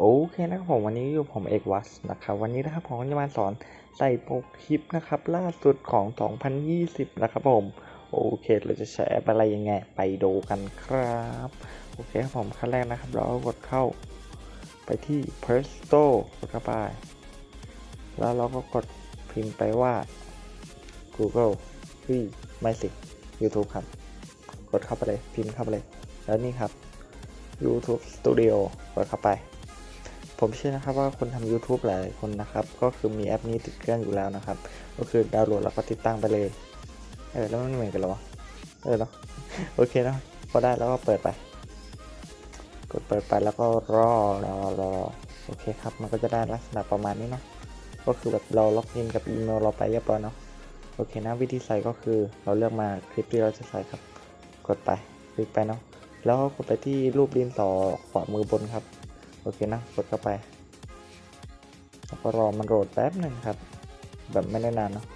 โอเคนะครับผมวันนี้อยู่ผมเอกวัสนะครับวันนี้นะครับผมจะมาสอนใส่ปกคลิปนะครับล่าสุดของ 2020 นะครับผมโอเคเราจะแชร์อปอะไรยังไงไปดูกันครับโอเคครับผมขั้นแรกนะครับ เราก็กดเข้าไปที่ Presto กดเข้าไป แล้วเราก็กดพิมพ์ไปว่า Google เฮ้ยไม่สิ YouTube ครับ กดเข้าไปเลยพิมพ์เข้าไปเลย แล้วนี่ครับ YouTube Studio กดเข้าไป ผมเชื่อนะครับว่าคนทำ YouTube หลายคนนะครับ ก็คือมีแอปนี้ติดเครื่องอยู่แล้วนะครับ ก็คือดาวน์โหลดแล้วก็ติดตั้งไปเลย เออแล้วมันเหมือนกันหรอ เออเนาะโอเคเนาะพอได้แล้วก็เปิดไป กดเปิดไปแล้วก็รอรอรอโอเคครับ มันก็จะได้ลักษณะประมาณนี้เนาะ ก็คือแบบเราล็อกอินกับอีเมลเราไปเรียบร้อยเนาะ โอเคนะวิธีใส่ก็คือเราเลือกมาคลิปที่เราจะใส่ครับ กดไปคลิกไปเนาะ แล้วก็กดไปที่รูปดินสอขวามือบนครับ โอเคนะกดเข้าไปแล้วก็รอมันโหลดแป๊บหนึ่งครับ แบบไม่ได้นานเนาะ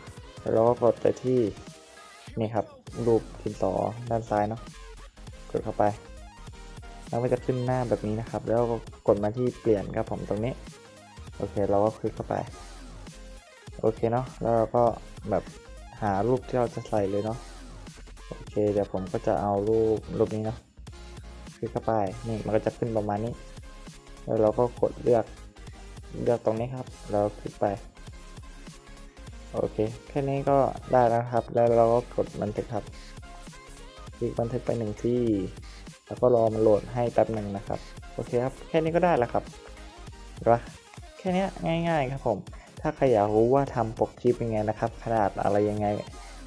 แล้วก็กดไปที่นี่ครับ รูปดินสอด้านซ้ายเนาะกดเข้าไป แล้วมันจะขึ้นหน้าแบบนี้นะครับ แล้วก็กดมาที่เปลี่ยนครับผมตรงนี้ โอเคเราก็คลิกเข้าไป โอเคเนาะแล้วเราก็แบบหารูปที่เราจะใส่เลยเนาะโอเคเดี๋ยวผมก็จะเอารูปรูปนี้เนาะคลิกเข้าไปนี่มันก็จะขึ้นประมาณนี้ แล้วเราก็กดเลือกเลือกตรงนี้ครับแล้วคลิกไป โอเค แค่นี้ก็ได้แล้วครับ แล้วเราก็กดบันทึกครับ คลิกบันทึกไปหนึ่งที่ แล้วก็รอมันโหลดให้แป๊บหนึ่งนะครับ โอเคครับ แค่นี้ก็ได้แล้วครับเห็นปะแค่นี้ยง่าย ๆ ครับผม ถ้าใครอยากรู้ว่าทำปกคลิปยังไงนะครับ ขนาดอะไรยังไง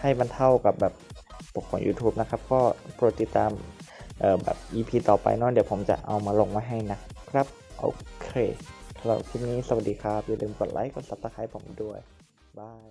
ให้มันเท่ากับแบบปกของ YouTube นะครับ ก็โปรดติดตามเอ่อแบบ EP ต่อไปเนาะเดี๋ยวผมจะเอามาลงมาให้นะครับ โอเคสำหรับคลิปนี้สวัสดีครับ อย่าลืมกดไลค์ กดซับสไคร b e ผมด้วย บาย